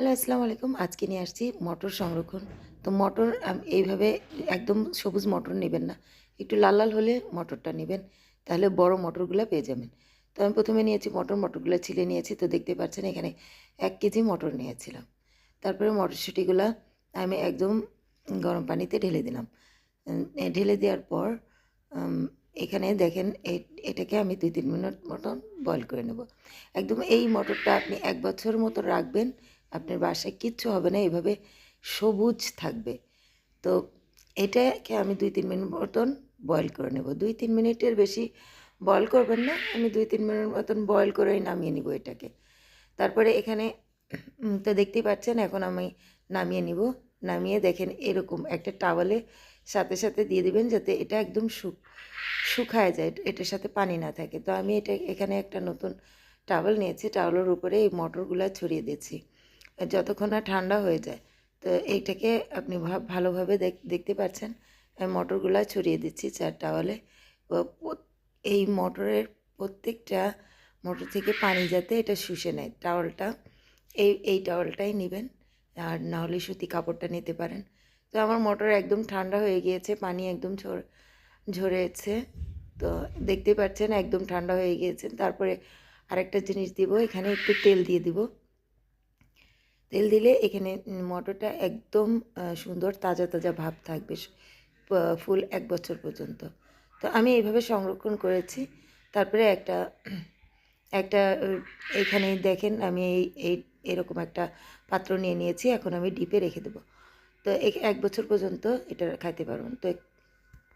Hello, আসসালামু আলাইকুম। আজকে নিয়ে আসছি মটর সংরক্ষণ। তো মটর এইভাবে একদম সবুজ মটর নেবেন না। একটু লাল লাল হলে মটরটা নেবেন। তাহলে বড় মটরগুলো পেয়ে যাবেন। তো আমি প্রথমে নিয়েছি মটর, মটরগুলো ছিলে নিয়েছি। তো দেখতে পাচ্ছেন এখানে এক কেজি মটর নিয়েছিলাম। তারপরে মটরশুঁটিগুলো আমি একদম গরম পানিতে ঢেলে দিলাম। ঢেলে দেওয়ার পর এখানে দেখেন এটাকে আমি দুই, তিন মিনিট মতন বয়ল করে নেব। একদম এই মটরটা আপনি এক বছর মতো রাখবেন। আপনার বাসায় কিচ্ছু হবে না এভাবে সবুজ থাকবে। তো এটাকে আমি দুই তিন মিনিট মতন বয়েল করে নেব। দুই তিন মিনিটের বেশি বয়েল করবেন না, আমি দুই তিন মিনিট মতন বয়েল করেই নামিয়ে নিব এটাকে। তারপরে এখানে তো দেখতেই পাচ্ছেন, এখন আমি নামিয়ে নিব। নামিয়ে দেখেন এরকম একটা টাওয়ালে সাথে সাথে দিয়ে দিবেন যাতে এটা একদম শুক, শুকায় যায়, এটার সাথে পানি না থাকে। তো আমি এটা এখানে একটা নতুন টাওয়াল নিয়েছি টাওয়ালের উপরে এই মটরগুলো ছড়িয়ে দিচ্ছি যতক্ষণ না ঠান্ডা হয়ে যায়। তো এইটাকে আপনি ভালোভাবে দেখ- দেখতে পাচ্ছেন আমি মটরগুলো ছড়িয়ে দিচ্ছি চার টাওয়ালে। এই মটরের প্রত্যেকটা মোটর থেকে পানি যাতে এটা শুষে নেয়। টাওয়ালটা, এই এই টাওয়ালটাই নেবেন। আর না হলে সুতি কাপড়টা নিতে পারেন। তো আমার মোটর একদম ঠান্ডা হয়ে গিয়েছে, পানি একদম ঝর, ঝরেছে। তো দেখতে পাচ্ছেন একদম ঠান্ডা হয়ে গিয়েছে। তারপরে আরেকটা জিনিস দিব, এখানে একটু তেল দিয়ে দিব। তেল দিলে এখানে মটরটা একদম সুন্দর তাজা তাজা ভাব থাকবে ফুল এক বছর পর্যন্ত। তো আমি এইভাবে সংরক্ষণ করেছি। তারপরে একটা একটা এখানে দেখেন আমি এই এরকম একটা পাত্র নিয়ে নিয়েছি, এখন আমি ডিপে রেখে দেবো। তো এক বছর পর্যন্ত এটা খাইতে পারবেন। তো